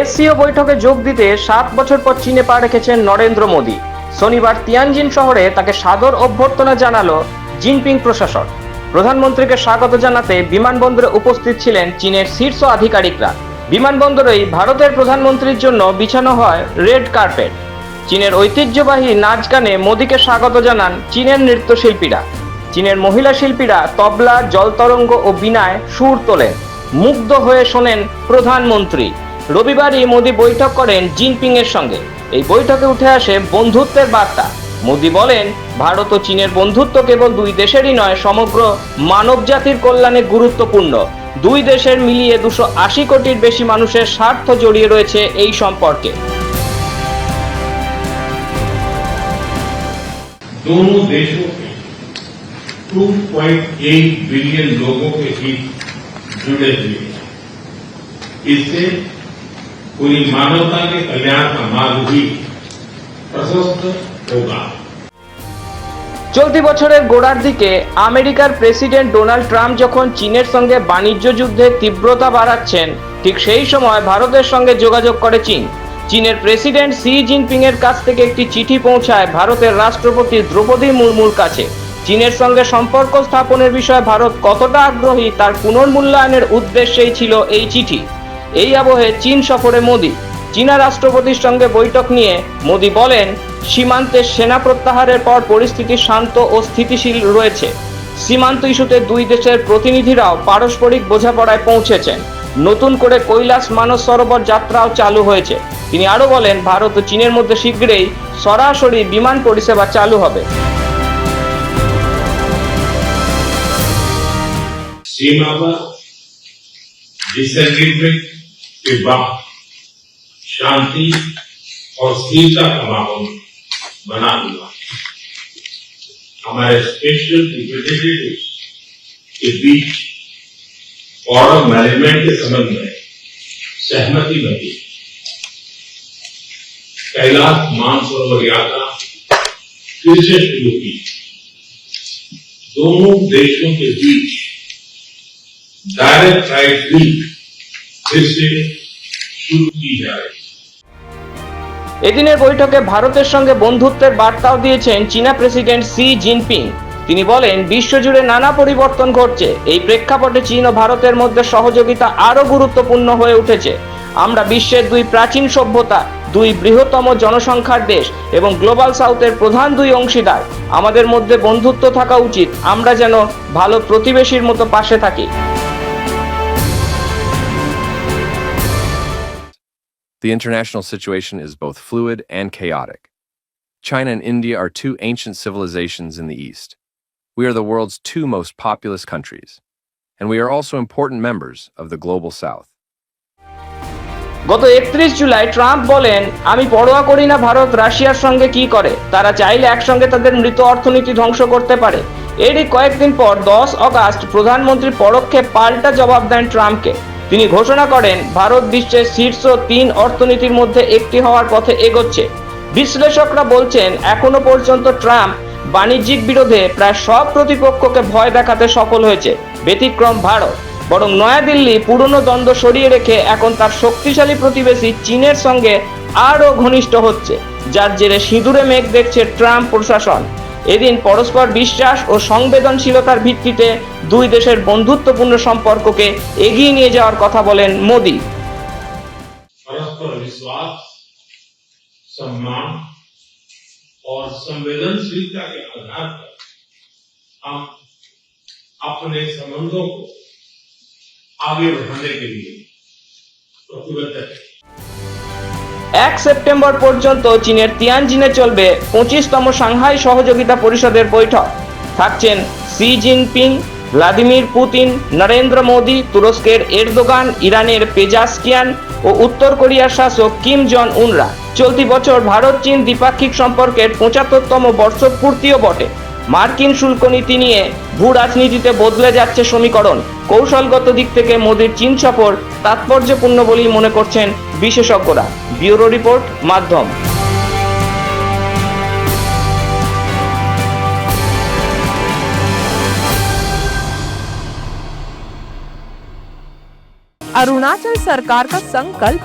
SCO বৈঠকে যোগ দিতে সাত বছর পর চীনে পা রেখেছেন নরেন্দ্র মোদী। শনিবার তিয়ানজিন শহরে তাকে সাদর অভ্যর্থনা জানালো জিনপিং প্রশাসন। প্রধানমন্ত্রীকে স্বাগত জানাতে বিমানবন্দরে উপস্থিত ছিলেন চীনের শীর্ষ আধিকারিকরা। বিমানবন্দরেই ভারতের প্রধানমন্ত্রীর জন্য বিছানো হয় রেড কার্পেট। চীনের ঐতিহ্যবাহী নাচ গানে মোদীকে স্বাগত জানান চীনের নৃত্যশিল্পীরা। চীনের মহিলা শিল্পীরা তবলা, জলতরঙ্গ ও বিনায় সুর তোলেন। মুগ্ধ হয়ে শোনেন প্রধানমন্ত্রী। রবিবারই মোদী বৈঠক করেন জিনপিং এর সঙ্গে। এই বৈঠকে উঠে আসে বন্ধুত্বের বার্তা। মোদী বলেন, ভারত ও চীনের বন্ধুত্ব কেবল দুই দেশেরই নয়, সমগ্র মানবজাতির কল্যাণে গুরুত্বপূর্ণ। দুই দেশের মিলিয়ে দুশো আশি কোটির বেশি মানুষের স্বার্থ জড়িয়ে রয়েছে এই সম্পর্কে दोनों देशों के 2.8 बिलियन लोगों के हित जुड़े हुए हैं इससे पूरी मानवता के कल्याण का मार्ग भी प्रशस्त होगा চলতি বছরের গোড়ার দিকে আমেরিকার প্রেসিডেন্ট ডোনাল্ড ট্রাম্প যখন চীনের সঙ্গে বাণিজ্য যুদ্ধে তীব্রতা বাড়াচ্ছেন, ঠিক সেই সময় ভারতের সঙ্গে যোগাযোগ করে চীন। চীনের প্রেসিডেন্ট সি জিনপিং এর কাছ থেকে একটি চিঠি পৌঁছায় ভারতের রাষ্ট্রপতি দ্রৌপদী মুর্মুর কাছে। চীনের সঙ্গে সম্পর্ক স্থাপনের বিষয়ে ভারত কতটা আগ্রহী তার পুনর্মূল্যায়নের উদ্দেশ্যেই ছিল এই চিঠি। এই আবহে চীন সফরে মোদী। চীনা রাষ্ট্রপতির সঙ্গে বৈঠক নিয়ে মোদী বলেন, সীমান্তে সেনা প্রত্যাহারের পর পরিস্থিতি শান্ত ও স্থিতিশীল রয়েছে। সীমান্ত ইস্যুতে দুই দেশের প্রতিনিধিরাও পারস্পরিক বোঝাপড়ায় পৌঁছেছেন। নতুন করে কৈলাস মানস সরোবর যাত্রাও চালু হয়েছে। তিনি আরও বলেন, ভারত ও চীনের মধ্যে শীঘ্রই সরাসরি বিমান পরিষেবা চালু হবে। सीमा शांति और स्थिरता का माहौल बना हुआ हमारे स्पेशल रिप्रेजेंटेटिव के बीच बॉर्डर मैनेजमेंट के संबंध में सहमति बनी। कैलाश मानसरोवर यात्रा फिर से शुरू की दोनों देशों के बीच डायरेक्ट फ़्लाइट भी फिर से शुरू की जाएगी এদিনের বৈঠকে ভারতের সঙ্গে বন্ধুত্বের বার্তাও দিয়েছেন চীনা প্রেসিডেন্ট সি জিনপিং। তিনি বলেন, বিশ্বজুড়ে নানা পরিবর্তন ঘটছে। এই প্রেক্ষাপটে চীন ও ভারতের মধ্যে সহযোগিতা আরও গুরুত্বপূর্ণ হয়ে উঠেছে। আমরা বিশ্বের দুই প্রাচীন সভ্যতা, দুই বৃহত্তম জনসংখ্যার দেশ এবং গ্লোবাল সাউথের প্রধান দুই অংশীদার। আমাদের মধ্যে বন্ধুত্ব থাকা উচিত। আমরা যেন ভালো প্রতিবেশীর মতো পাশে থাকি। The international situation is both fluid and chaotic. China and India are two ancient civilizations in the East. We are the world's two most populous countries, and we are also important members of the global South. গত একত্রিশ July Trump বলেন আমি পরোয়া করি না ভারত রাশিয়ার সঙ্গে কি করে তারা চাইলে একসঙ্গে তাদের মৃত অর্থনীতি ধ্বংস করতে পারে এরই কয়েকদিন পর দশ অগাস্ট প্রধানমন্ত্রী পরোক্ষে পাল্টা জবাব দেন ট্রাম্পকে তিনি ঘোষণা করেন, ভারত বিশ্বের শীর্ষ তিন অর্থনীতির মধ্যে একটি হওয়ার পথে এগোচ্ছে। বিশ্লেষকরা বলছেন, এখনও পর্যন্ত ট্রাম্প বাণিজ্যিক বিরোধে প্রায় সব প্রতিপক্ষকে ভয় দেখাতে সফল হয়েছে, ব্যতিক্রম ভারত। বরং নয়াদিল্লি পুরনো দ্বন্দ্ব সরিয়ে রেখে এখন তার শক্তিশালী প্রতিবেশী চীনের সঙ্গে আরও ঘনিষ্ঠ হচ্ছে, যার জেরে সিঁদুরে মেঘ দেখছে ট্রাম্প প্রশাসন। এদিন পরস্পর বিশ্বাস ও সংবেদনশীলতার ভিত্তিতে দুই দেশের বন্ধুত্বপূর্ণ সম্পর্ককে এগিয়ে নিয়ে যাওয়ার কথা বলেন মোদী परस्पर विश्वास सम्मान और संवेदनशीलता के आधार पर हम अपने संबंधों को आगे बढ़ाने के लिए प्रतिबद्ध हैं এক সেপ্টেম্বর পর্যন্ত চীনের তিয়ানজিনে চলবে পঁচিশতম সাংহাই সহযোগিতা পরিষদের বৈঠক। থাকছেন Xi Jinping, Vladimir Putin, Narendra Modi, তুরস্কের এরদোগান, ইরানের পেজাসকিয়ান ও উত্তর কোরিয়ার শাসক কিম জন উনরা। চলতি বছর ভারত চীন দ্বিপাক্ষিক সম্পর্কের পঁচাত্তরতম বর্ষপূর্তিও বটে। মার্কিন শুল্ক নীতি নিয়ে ভূ রাজনীতিতে বদলে যাচ্ছে সমীকরণ কৌশলগত দিক থেকে মোদীর চীন সফর তাৎপর্যপূর্ণ বলেই মনে করছেন বিশেষজ্ঞরা ব্যুরো রিপোর্ট মাধ্যম अरुणाचल सरकार का संकल्प